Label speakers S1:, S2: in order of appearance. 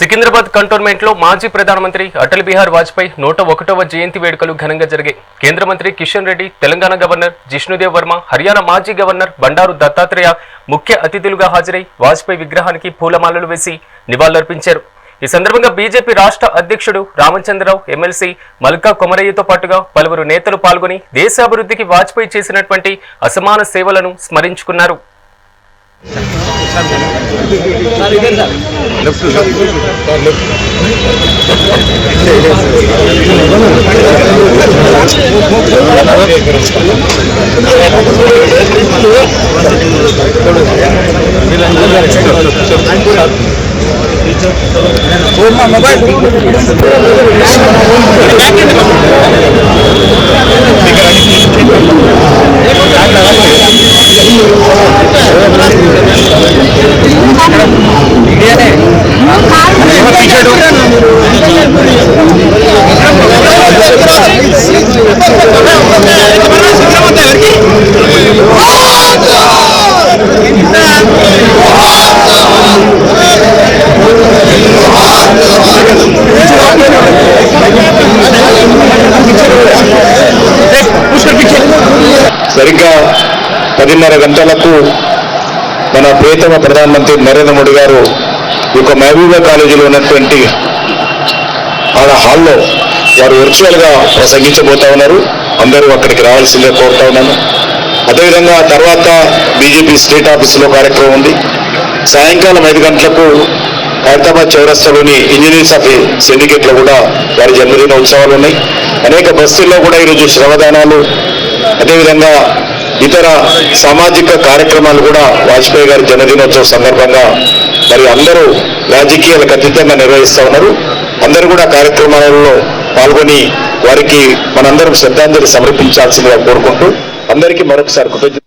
S1: సికింద్రాబాద్ కంటోన్మెంట్లో మాజీ ప్రధానమంత్రి అటల్ బిహార్ వాజ్పేయి నూట ఒకటవ జయంతి వేడుకలు ఘనంగా జరిగాయి. కేంద్ర మంత్రి కిషన్ రెడ్డి తెలంగాణ గవర్నర్ జిష్ణుదేవ్ వర్మ హర్యానా మాజీ గవర్నర్ బండారు దత్తాత్రేయ ముఖ్య అతిథులుగా హాజరై వాజ్పేయి విగ్రహానికి పూలమాలలు వేసి నివాళులర్పించారు. ఈ సందర్భంగా బీజేపీ రాష్ట్ర అధ్యక్షుడు రామచంద్రరావు ఎమ్మెల్సీ మల్కా కొమరయ్యతో పాటుగా పలువురు నేతలు పాల్గొని దేశాభివృద్ధికి వాజ్పేయి చేసినటువంటి అసమాన సేవలను స్మరించుకున్నారు.
S2: ಮೊಬೈಲ್ సరిగ్గా పదిన్నర గంటలకు మన ప్రియతమ ప్రధానమంత్రి నరేంద్ర మోడీ గారు యొక్క మహబూబా కాలేజీలో ఉన్నటువంటి ఆడ హాల్లో వారు వర్చువల్గా ప్రసంగించబోతా ఉన్నారు. అందరూ అక్కడికి రావాల్సిందే కోరుతా ఉన్నాను. అదేవిధంగా తర్వాత బీజేపీ స్టేట్ ఆఫీసులో కార్యక్రమం ఉంది. సాయంకాలం ఐదు గంటలకు హైదరాబాద్ చౌరస్తాలోని ఇంజనీర్స్ ఆఫ్ సిండికేట్లో కూడా వారి జన్మదిన ఉత్సవాలు ఉన్నాయి. అనేక బస్సుల్లో కూడా ఈరోజు శ్రమదానాలు అదేవిధంగా ఇతర సామాజిక కార్యక్రమాలు కూడా వాజ్పేయి గారి జన్మదినోత్సవం సందర్భంగా మరి అందరూ రాజకీయాలకు అతీతంగా నిర్వహిస్తూ ఉన్నారు. అందరూ కూడా కార్యక్రమాలలో పాల్గొని వారికి మనందరం శ్రద్ధాంజలి సమర్పించాల్సిందిగా కోరుకుంటూ అందరికీ మరొకసారి కృతజ్ఞత